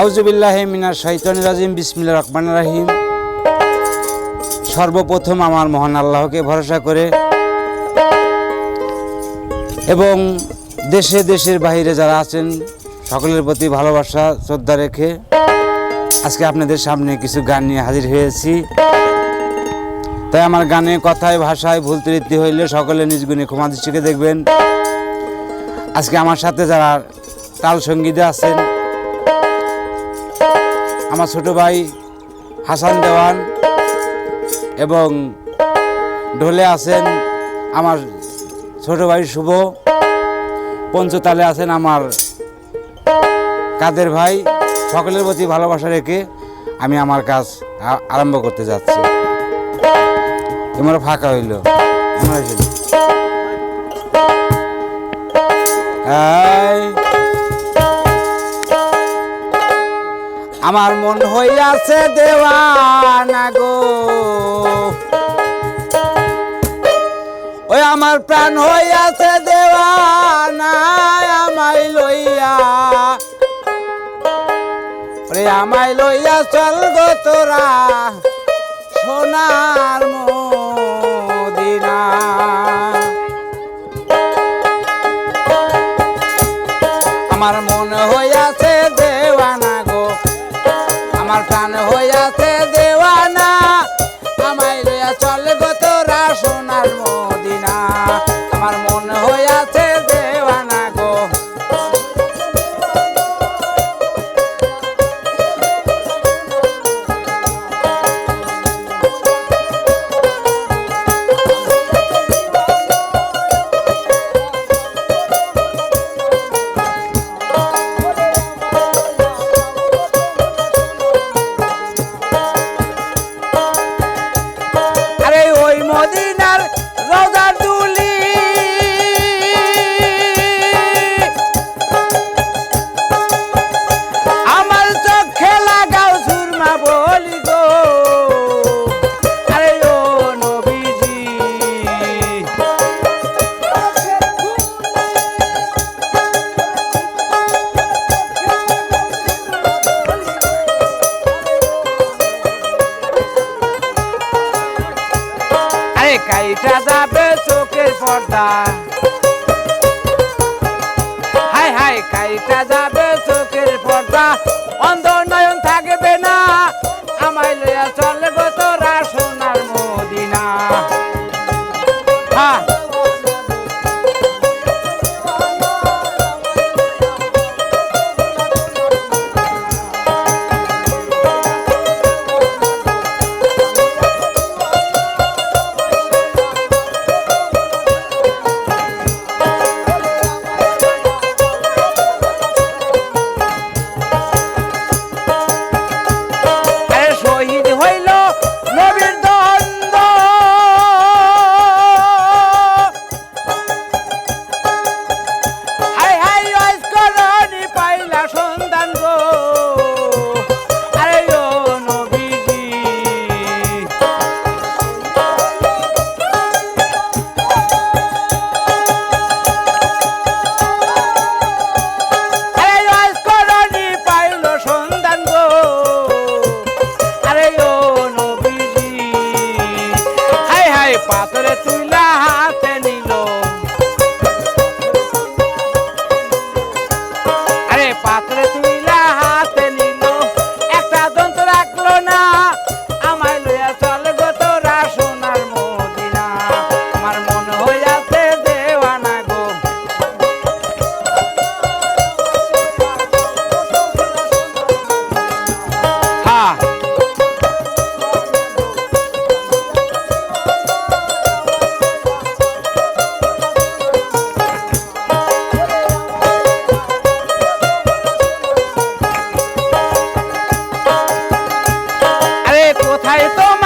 আউজুবিল্লাহ মিনার শৈতন রাজিম বিসমিল্লা রহমান রাহিম। সর্বপ্রথম আমার মহান আল্লাহকে ভরসা করে এবং দেশে দেশের বাইরে যারা আছেন, সকলের প্রতি ভালোবাসা, শ্রদ্ধা রেখে আজকে আপনাদের সামনে কিছু গান নিয়ে হাজির হয়েছি। তাই আমার গানে, কথায়, ভাষায় ভুল ত্রুটি হইলে সকলে নিজ গুণে ক্ষমা দৃষ্টিকে দেখবেন। আজকে আমার সাথে যারা তাল সঙ্গীতে আছেন আমার ছোট ভাই হাসান দেওয়ান এবং ঢোলে আছেন আমার ছোট ভাই শুভ, পঞ্চতালে আছেন আমার কাদের ভাই। সকলের প্রতি ভালোবাসা রেখে আমি আমার কাজ আরম্ভ করতে যাচ্ছি। তোমার ফাঁকা হইল। মনে আমার মন হইয়াছে দেওয়ানা গো। ওই আমার প্রাণ হইয়াছে দেওয়ানা, আমায় লইয়া। ওরে আমায় লইয়া চল গো তোরা সোনার প্রাণ হইয়াছে দেওয়ানা। কাইটা যাবে চোখের পর্দা। হাই হাই কাইটা যাবে চোখের পর্দা। অন্ধ নয়ন থাকবে না toma.